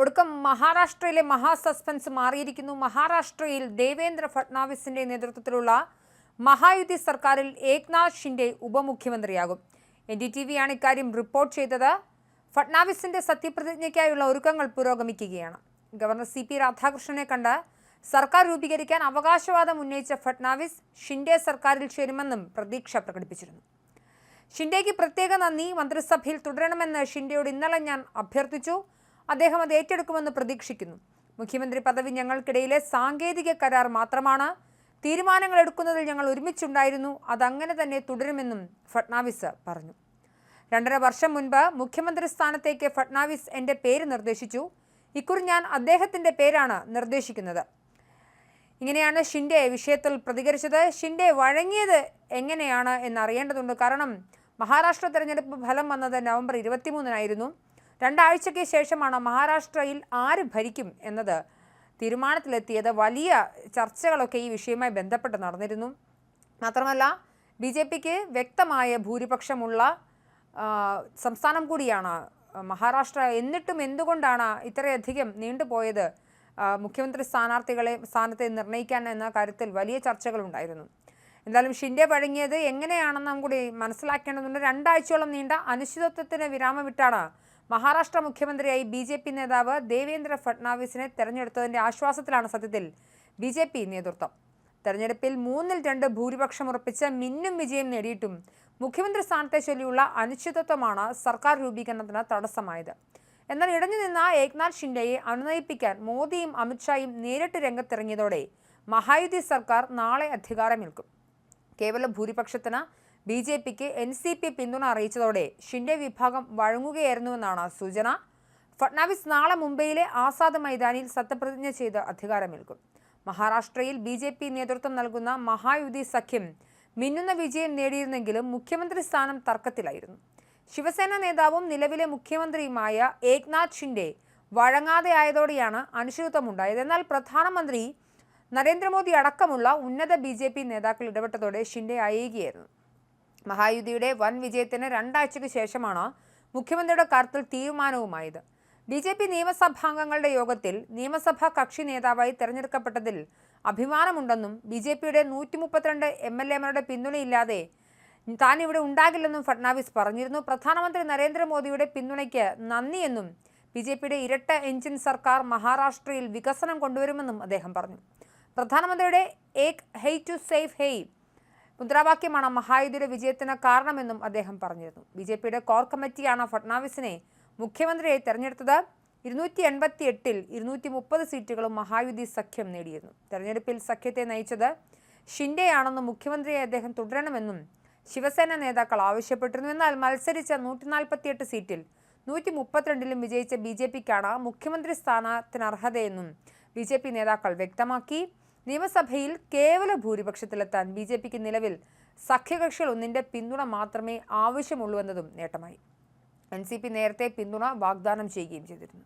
ഒടുക്കം മഹാരാഷ്ട്രയിലെ മഹാസസ്പെൻസ് മാറിയിരിക്കുന്നു. മഹാരാഷ്ട്രയിൽ ദേവേന്ദ്ര ഫട്നാവിസിന്റെ നേതൃത്വത്തിലുള്ള മഹായുതി സർക്കാരിൽ ഏക്നാഥ് ഷിൻഡെ ഉപമുഖ്യമന്ത്രിയാകും. എൻ ഡി ടി വിയാണ് ഇക്കാര്യം റിപ്പോർട്ട് ചെയ്തത്. ഫട്നാവിസിന്റെ സത്യപ്രതിജ്ഞയ്ക്കായുള്ള ഒരുക്കങ്ങൾ പുരോഗമിക്കുകയാണ്. ഗവർണർ സി പി രാധാകൃഷ്ണനെ കണ്ട് സർക്കാർ രൂപീകരിക്കാൻ അവകാശവാദം ഉന്നയിച്ച ഫട്നാവിസ് ഷിൻഡെ സർക്കാരിൽ ചേരുമെന്നും പ്രതീക്ഷ പ്രകടിപ്പിച്ചിരുന്നു. ഷിൻഡേക്ക് പ്രത്യേക നന്ദി. മന്ത്രിസഭയിൽ തുടരണമെന്ന് ഷിൻഡെയോട് ഇന്നലെ ഞാൻ അഭ്യർത്ഥിച്ചു. അദ്ദേഹം അത് ഏറ്റെടുക്കുമെന്ന് പ്രതീക്ഷിക്കുന്നു. മുഖ്യമന്ത്രി പദവി ഞങ്ങൾക്കിടയിലെ സാങ്കേതിക കരാർ മാത്രമാണ്. തീരുമാനങ്ങൾ എടുക്കുന്നതിൽ ഞങ്ങൾ ഒരുമിച്ചുണ്ടായിരുന്നു. അതങ്ങനെ തന്നെ തുടരുമെന്നും ഫട്നാവിസ് പറഞ്ഞു. രണ്ടര വർഷം മുൻപ് മുഖ്യമന്ത്രി സ്ഥാനത്തേക്ക് ഫട്നാവിസ് എന്റെ പേര് നിർദ്ദേശിച്ചു. ഇക്കുറി ഞാൻ അദ്ദേഹത്തിന്റെ പേരാണ് നിർദ്ദേശിക്കുന്നത്. ഇങ്ങനെയാണ് ഷിൻഡെ വിഷയത്തിൽ പ്രതികരിച്ചത്. ഷിൻഡെ വഴങ്ങിയത് എങ്ങനെയാണ് എന്നറിയേണ്ടതുണ്ട്. കാരണം മഹാരാഷ്ട്ര തെരഞ്ഞെടുപ്പ് ഫലം വന്നത് നവംബർ ഇരുപത്തിമൂന്നിനായിരുന്നു. രണ്ടാഴ്ചയ്ക്ക് ശേഷമാണ് മഹാരാഷ്ട്രയിൽ ആര് ഭരിക്കും എന്നത് തീരുമാനത്തിലെത്തിയത് വലിയ ചർച്ചകളൊക്കെ ഈ വിഷയവുമായി ബന്ധപ്പെട്ട് നടന്നിരുന്നു. മാത്രമല്ല ബി ജെ പിക്ക് വ്യക്തമായ ഭൂരിപക്ഷമുള്ള സംസ്ഥാനം കൂടിയാണ് മഹാരാഷ്ട്ര. എന്നിട്ടും എന്തുകൊണ്ടാണ് ഇത്രയധികം നീണ്ടുപോയത് മുഖ്യമന്ത്രി സ്ഥാനാർത്ഥികളെ സ്ഥാനത്തെ നിർണയിക്കാൻ എന്ന കാര്യത്തിൽ വലിയ ചർച്ചകളുണ്ടായിരുന്നു. എന്തായാലും ഷിൻഡെ വഴങ്ങിയത് എങ്ങനെയാണെന്നും കൂടി മനസ്സിലാക്കേണ്ടതുണ്ട്. രണ്ടാഴ്ചയോളം നീണ്ട അനിശ്ചിതത്വത്തിന് വിരാമമിട്ടാണ് മഹാരാഷ്ട്ര മുഖ്യമന്ത്രിയായി ബി ജെ പി നേതാവ് ദേവേന്ദ്ര ഫട്നാവിസിനെ തെരഞ്ഞെടുത്തതിന്റെ ആശ്വാസത്തിലാണ് സത്യത്തിൽ ബി ജെ പി നേതൃത്വം. തെരഞ്ഞെടുപ്പിൽ മൂന്നിൽ രണ്ട് ഭൂരിപക്ഷം ഉറപ്പിച്ച് മിന്നും വിജയം നേടിയിട്ടും മുഖ്യമന്ത്രി സ്ഥാനത്തെ ചൊല്ലിയുള്ള അനിശ്ചിതത്വമാണ് സർക്കാർ രൂപീകരണത്തിന് തടസ്സമായത്. എന്നാൽ ഇടഞ്ഞു നിന്ന ഏക്നാഥ് ഷിൻഡെയെ അനുനയിപ്പിക്കാൻ മോദിയും അമിത്ഷായും നേരിട്ട് രംഗത്തിറങ്ങിയതോടെ മഹായുതി സർക്കാർ നാളെ അധികാരമേൽക്കും. കേവല ഭൂരിപക്ഷത്തിന് ബി ജെ പിക്ക് എൻ സി പി പിന്തുണ അറിയിച്ചതോടെ ഷിൻഡെ വിഭാഗം വഴങ്ങുകയായിരുന്നുവെന്നാണ് സൂചന. ഫട്നാവിസ് നാളെ മുംബൈയിലെ ആസാദ് മൈതാനിയിൽ സത്യപ്രതിജ്ഞ ചെയ്ത് അധികാരമേൽക്കും. മഹാരാഷ്ട്രയിൽ ബി ജെ പി നേതൃത്വം നൽകുന്ന മഹായുതി സഖ്യം മിന്നുന്ന വിജയം നേടിയിരുന്നെങ്കിലും മുഖ്യമന്ത്രി സ്ഥാനം തർക്കത്തിലായിരുന്നു. ശിവസേന നേതാവും നിലവിലെ മുഖ്യമന്ത്രിയുമായ ഏക്നാഥ് ഷിൻഡെ വഴങ്ങാതെയായതോടെയാണ് അനിശ്ചിതത്വമുണ്ടായത്. എന്നാൽ പ്രധാനമന്ത്രി നരേന്ദ്രമോദി അടക്കമുള്ള ഉന്നത ബി നേതാക്കൾ ഇടപെട്ടതോടെ ഷിൻഡെ അയയുകയായിരുന്നു. മഹായുതിയുടെ വൻ വിജയത്തിന് രണ്ടാഴ്ചയ്ക്ക് ശേഷമാണ് മുഖ്യമന്ത്രിയുടെ കാര്യത്തിൽ തീരുമാനവുമായത്. ബി ജെ പി നിയമസഭാംഗങ്ങളുടെ യോഗത്തിൽ നിയമസഭാ കക്ഷി നേതാവായി തെരഞ്ഞെടുക്കപ്പെട്ടതിൽ അഭിമാനമുണ്ടെന്നും ബി ജെ പിയുടെ നൂറ്റി മുപ്പത്തിരണ്ട് എം എൽ എമാരുടെ പിന്തുണയില്ലാതെ താൻ ഇവിടെ ഉണ്ടാകില്ലെന്നും ഫഡ്നാവിസ് പറഞ്ഞിരുന്നു. പ്രധാനമന്ത്രി നരേന്ദ്രമോദിയുടെ പിന്തുണയ്ക്ക് നന്ദിയെന്നും ബി ജെ പിയുടെ ഇരട്ട എഞ്ചിൻ സർക്കാർ മഹാരാഷ്ട്രയിൽ വികസനം കൊണ്ടുവരുമെന്നും അദ്ദേഹം പറഞ്ഞു. പ്രധാനമന്ത്രിയുടെ ഏക് ഹെയ് ടു സേഫ് ഹെയ് മുദ്രാവാക്യമാണ് മഹായുദ്ധിയുടെ വിജയത്തിന് കാരണമെന്നും അദ്ദേഹം പറഞ്ഞിരുന്നു. ബി ജെ പിയുടെ കോർ കമ്മിറ്റിയാണ് ഫട്നാവിസിനെ മുഖ്യമന്ത്രിയായി തെരഞ്ഞെടുത്തത്. ഇരുന്നൂറ്റി എൺപത്തി എട്ടിൽ ഇരുന്നൂറ്റി മുപ്പത് സീറ്റുകളും മഹായുതി സഖ്യം നേടിയിരുന്നു. തെരഞ്ഞെടുപ്പിൽ സഖ്യത്തെ നയിച്ചത് ഷിൻഡെയാണെന്നും മുഖ്യമന്ത്രിയായി അദ്ദേഹം തുടരണമെന്നും ശിവസേന നേതാക്കൾ ആവശ്യപ്പെട്ടിരുന്നു. എന്നാൽ മത്സരിച്ച നൂറ്റി നാൽപ്പത്തിയെട്ട് സീറ്റിൽ നൂറ്റി മുപ്പത്തിരണ്ടിലും വിജയിച്ച ബി ജെ പിക്കാണ് മുഖ്യമന്ത്രി സ്ഥാനത്തിന് അർഹതയെന്നും ബി ജെ പി നേതാക്കൾ വ്യക്തമാക്കി. നിയമസഭയിൽ കേവല ഭൂരിപക്ഷത്തിലെത്താൻ ബി ജെ പിക്ക് നിലവിൽ സഖ്യകക്ഷികൾ ഒന്നിന്റെ പിന്തുണ മാത്രമേ ആവശ്യമുള്ളൂ എന്നതും നേട്ടമായി. എൻ സി പി നേരത്തെ പിന്തുണ വാഗ്ദാനം ചെയ്യുകയും ചെയ്തിരുന്നു.